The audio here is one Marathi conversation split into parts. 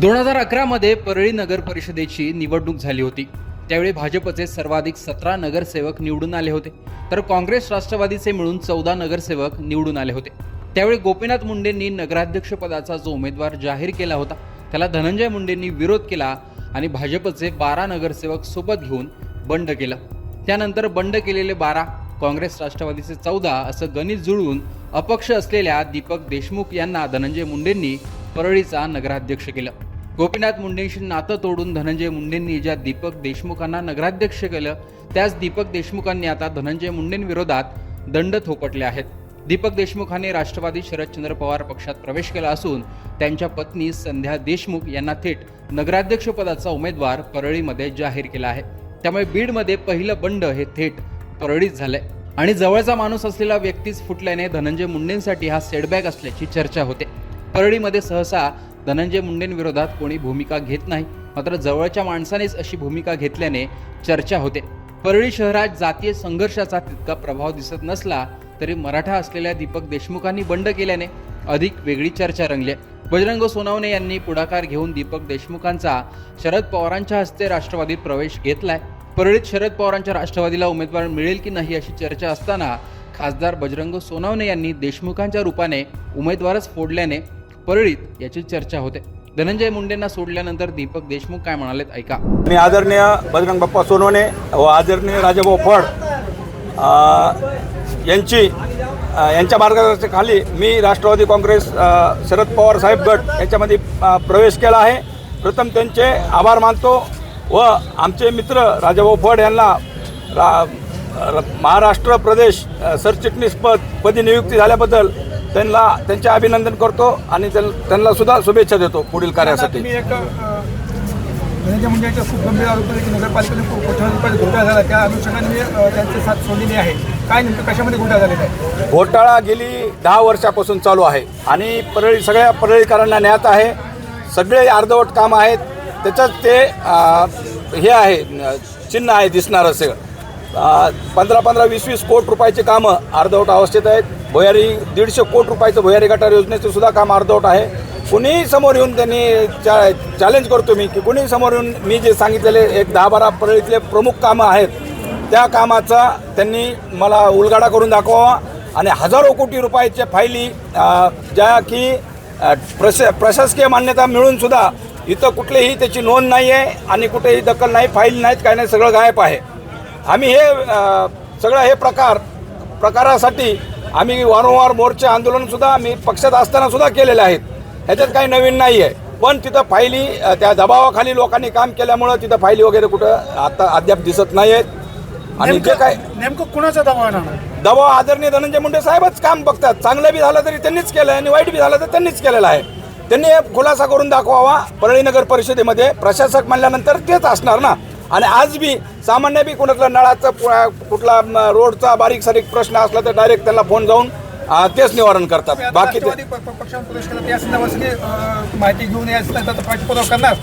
दोन हजार अकरामध्ये परळी नगर परिषदेची निवडणूक झाली होती. त्यावेळी भाजपचे सर्वाधिक सतरा नगरसेवक निवडून आले होते. तर काँग्रेस राष्ट्रवादीचे मिळून चौदा नगरसेवक निवडून आले होते. त्यावेळी गोपीनाथ मुंडेंनी नगराध्यक्षपदाचा जो उमेदवार जाहीर केला होता त्याला धनंजय मुंडेंनी विरोध केला आणि भाजपचे बारा नगरसेवक सोबत घेऊन बंड केलं. त्यानंतर बंड केलेले बारा काँग्रेस राष्ट्रवादीचे चौदा असं गणित जुळवून अपक्ष असलेल्या दीपक देशमुख यांना धनंजय मुंडेंनी परळीचा नगराध्यक्ष केलं. गोपीनाथ मुंडेंशी नातं तोडून धनंजय मुंडेंनी ज्या दीपक देशमुखांना नगराध्यक्ष केलं त्याच दीपक देशमुखांनी आता धनंजय मुंडेंविरोधात दंड थोपटले आहेत. दीपक देशमुखांनी राष्ट्रवादी शरदचंद्र पवार पक्षात प्रवेश केला असून त्यांच्या पत्नी संध्या देशमुख यांना थेट नगराध्यक्षपदाचा उमेदवार परळीमध्ये जाहीर केला आहे. त्यामुळे बीडमध्ये पहिलं बंड हे थेट परळीत झालंय. आणि जवळचा माणूस असलेला व्यक्तीच फुटल्याने धनंजय मुंडेंसाठी हा सेटबॅक असल्याची चर्चा होते. परळीमध्ये सहसा धनंजय मुंडेंविरोधात कोणी भूमिका घेत नाही मात्र जवळच्या माणसानेच अशी भूमिका घेतल्याने चर्चा होते परळी शहरात जातीय संघर्षाचा तितका प्रभाव दिसत नसला तरी मराठा असलेल्या दीपक देशमुखांनी बंड केल्याने अधिक वेगळी चर्चा रंगली आहे. बजरंग सोनवणे यांनी पुढाकार घेऊन दीपक देशमुखांचा शरद पवारांच्या हस्ते राष्ट्रवादीत प्रवेश घेतलाय परळीत शरद पवारांच्या राष्ट्रवादीला उमेदवार मिळेल की नाही अशी चर्चा असताना खासदार बजरंग सोनवणे यांनी देशमुखांच्या रूपाने उमेदवारच फोडल्याने परळीत याची चर्चा होते. धनंजय मुंडेंना सोडल्यानंतर दीपक देशमुख काय म्हणालेत ऐका. आणि आदरणीय बजरंग बाप्पा सोनवणे व आदरणीय राजाभाऊ फड यांची यांच्या मार्गदर्शनाखाली मी राष्ट्रवादी काँग्रेस शरद पवार साहेब गट याच्यामध्ये प्रवेश केला आहे. प्रथम त्यांचे आभार मानतो व आमचे मित्र राजाभाऊ फड यांना रा र- महाराष्ट्र प्रदेश सरचिटणीस पद पदी नियुक्ती झाल्याबद्दल त्यांना त्यांचे अभिनंदन करतो आणि त्यां- त्यांना सुद्धा शुभेच्छा देतो पुढील कार्यासाठी. तुम्ही एक अ, धनंजय मुंडेंच्या खूप गंभीर आरोप आहे की नगरपालिकेने खूप कोट्यावधी रुपयाचा घोटाळा झाला. त्या अनुषंगाने त्यांची साथ सोडलेली आहे. काय नेमकं कशामध्ये घोटाळा झालेला आहे? घोटाळा गेली दहा वर्षापासून चालू आहे आणि परळी सगळ्या परळीकरांना न्यात आहे. सगळे अर्धवट काम आहेत. त्याच्यात ते हे आहे चिन्ह आहे दिसणार असे पंधरा पंधरा वीस वीस कोट रुपयाचे कामं अर्धवट अवस्थेत आहेत. भुयारी दीडशे कोट रुपयाचं भुयारी गटार योजनेचं सुद्धा काम अर्धवट आहे. कुणीही समोर येऊन त्यांनी चा चॅलेंज करतो मी की कुणीही समोर येऊन मी जे सांगितलेले एक दहा बारा परळीतले प्रमुख कामं आहेत त्या कामाचा त्यांनी मला उलगाडा करून दाखवावा आणि हजारो कोटी रुपयाच्या फायली ज्या की प्रश प्रशासकीय मान्यता मिळून सुद्धा इथं कुठलीही त्याची नोंद नाही आहे आणि कुठेही दखल नाही फाईल नाहीत काय नाही सगळं गायब आहे. आम्ही हे सगळं हे प्रकार प्रकारासाठी आम्ही वारंवार मोर्चे आंदोलनसुद्धा आम्ही पक्षात असताना सुद्धा केलेले आहेत. ह्याच्यात काही नवीन नाही आहे पण तिथं फायली त्या दबावाखाली लोकांनी काम केल्यामुळं तिथं फायली वगैरे कुठं आता अद्याप दिसत नाही आहेत आणि जे काय नेमकं कुणाचा दबाव येणार दबाव आदरणीय धनंजय मुंडे साहेबच काम बघतात. चांगलं बी झालं तरी त्यांनीच केलं आणि वाईट बी झालं तर त्यांनीच केलेलं आहे. त्यांनी खुलासा करून दाखवावा. परळी नगर परिषदेमध्ये प्रशासक म्हणल्यानंतर तेच असणार ना. आणि आज बी सामान्य बी कुणातलं नळाचं कुठला रोडचा बारीक सारीक प्रश्न असला तर डायरेक्ट त्यांना फोन जाऊन तेच निवारण करतात. बाकी माहिती घेऊन करणार.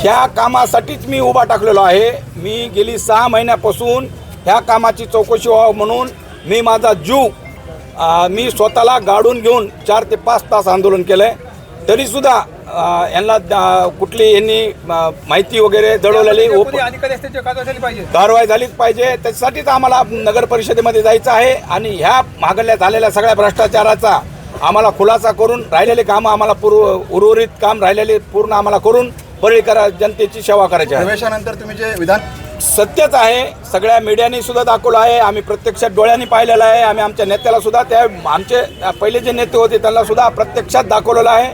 ह्या कामासाठीच मी उभा टाकलेलो आहे. मी गेली सहा महिन्यापासून ह्या कामाची चौकशी व्हावं म्हणून मी माझा जीव मी स्वतःला गाडून घेऊन चार ते पाच तास आंदोलन केलं आहे तरीसुद्धा यांना कुठली यांनी अ, माहिती वगैरे दडवलेली ते कारवाई झाली पाहिजे. कारवाई झालीच पाहिजे. त्याच्यासाठीच आम्हाला नगर परिषदेमध्ये जायचं आहे आणि ह्या मागल्या झालेल्या सगळ्या भ्रष्टाचाराचा आम्हाला खुलासा करून राहिलेले कामं आम्हाला पूर्व उर्वरित काम राहिलेले पूर्ण आम्हाला करून परळीकरा जनतेची सेवा करायची आहे. प्रवेशानंतर तुम्ही जे विधान सत्यच आहे. सगळ्या मीडियाने सुद्धा दाखवलं आहे. आम्ही प्रत्यक्षात डोळ्यांनी पाहिलेलं आहे. आम्ही आमच्या नेत्याला सुद्धा त्या आमचे पहिले जे नेते होते त्यांना सुद्धा प्रत्यक्षात दाखवलेलं आहे.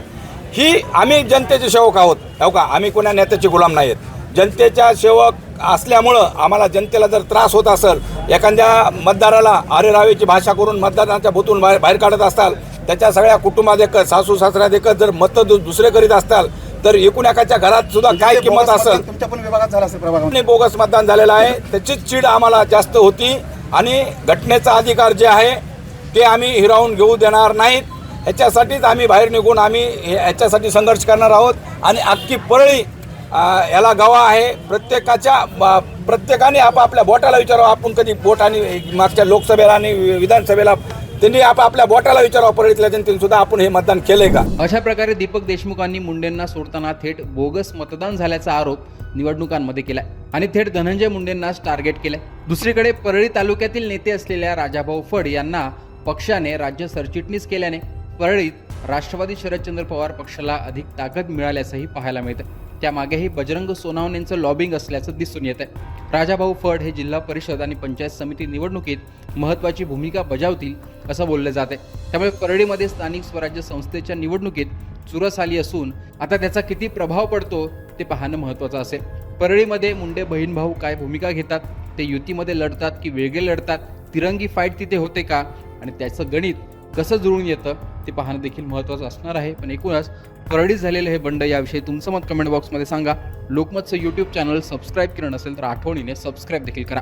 ही आम्ही जनतेचे सेवक आहोत. हो का? आम्ही कोणा नेत्याचे गुलाम नाही आहेत जनतेच्या सेवक असल्यामुळं आम्हाला जनतेला जर त्रास होत असेल एखाद्या मतदाराला आरे रावेची भाषा करून मतदारांच्या भूतून बाहेर बाहेर काढत असताल त्याच्या सगळ्या कुटुंबात एकच सासू सासऱ्यात एकच जर मतं दुसरे करीत असताल तर एकूण एकाच्या घरात सुद्धा काय किंमत असेल? असेल बोगस मतदान झालेलं आहे त्याचीच चीड आम्हाला जास्त होती आणि घटनेचा अधिकार जे आहे ते आम्ही हिरावून घेऊ देणार नाहीत. ह्याच्यासाठीच आम्ही बाहेर निघून आम्ही हे- ह्याच्यासाठी संघर्ष करणार आहोत. आणि अख्खी परळी याला गवा आहे. प्रत्येकाच्या प्रत्येकाने आपापल्या बोटाला विचारावं. आपण कधी बोट आणि मागच्या लोकसभेला आणि विधानसभेला त्यांनी आपापल्या बोटाला विचारावं. परळीतल्या जनतेने सुद्धा आपण हे मतदान केलंय का? अशा प्रकारे दीपक देशमुखांनी मुंडेंना सोडताना थेट बोगस मतदान झाल्याचा आरोप निवडणुकांमध्ये केलाय. आणि थेट धनंजय मुंडेंनाच टार्गेट केलंय. दुसरीकडे परळी तालुक्यातील नेते असलेल्या राजाभाऊ फड यांना पक्षाने राज्य सरचिटणीस केल्याने परळीत राष्ट्रवादी शरदचंद्र पवार पक्षाला अधिक ताकद मिळाल्याचंही पाहायला मिळतं त्यामागेही बजरंग सोनावणेंचं लॉबिंग असल्याचं दिसून येत आहे राजाभाऊ फड हे जिल्हा परिषद आणि पंचायत समिती निवडणुकीत महत्त्वाची भूमिका बजावतील असं बोललं जाते त्यामुळे परळीमध्ये स्थानिक स्वराज्य संस्थेच्या निवडणुकीत चुरस आली असून आता त्याचा किती प्रभाव पडतो ते पाहणं महत्त्वाचं असेल. परळीमध्ये मुंडे बहीण भाऊ काय भूमिका घेतात? ते युतीमध्ये लढतात की वेगळे लढतात? तिरंगी फाईट तिथे होते का? आणि त्याचं गणित कसं जुळून येतं ते पाहणं देखील महत्त्वाचं असणार आहे. पण एकूणच परळीत झालेलं हे बंड याविषयी तुमचं मत कमेंट बॉक्समध्ये सांगा. लोकमतचं यूट्यूब चॅनल सबस्क्राईब केलं नसेल तर आठवणीने सबस्क्राईब देखील करा.